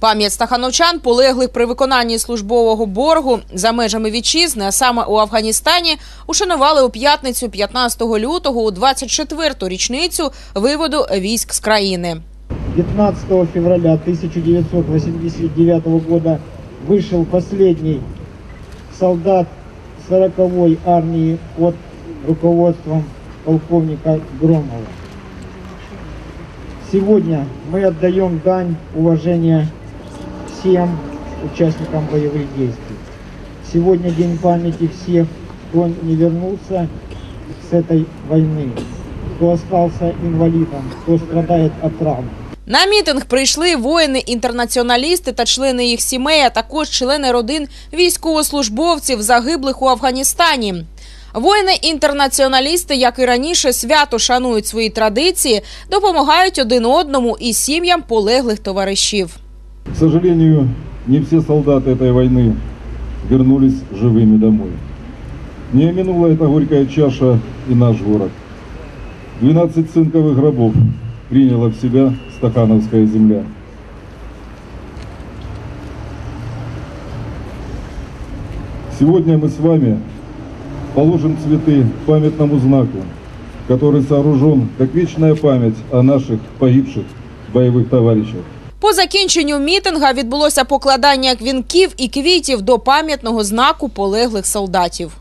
Пам'ять стахановчан, полеглих при виконанні службового боргу за межами вітчизни, а саме у Афганістані, ушанували у п'ятницю 15 лютого у 24-ту річницю виводу військ з країни. 15 февраля 1989 года вышел последний солдат 40-й армии под руководством полковника Громова. Сегодня мы отдаем дань уважения всем участникам боевых действий. Сегодня день памяти всех, кто не вернулся с этой войны, кто остался инвалидом, кто страдает от травм. На мітинг прийшли воїни-інтернаціоналісти та члени їх сімей, а також члени родин військовослужбовців, загиблих у Афганістані. Воїни-інтернаціоналісти, як і раніше, свято шанують свої традиції, допомагають один одному і сім'ям полеглих товаришів. К сожалению, не все солдаты этой войны вернулись живыми домой. Не минула эта горькая чаша и наш город. 12 цинковых гробов приняла в себя Стахановская земля. Сегодня мы с вами положим цветы памятному знаку, который сооружен как вечная память о наших погибших боевых товарищах. По закінченню мітинга відбулося покладання квінків і квітів до пам'ятного знаку полеглих солдатів.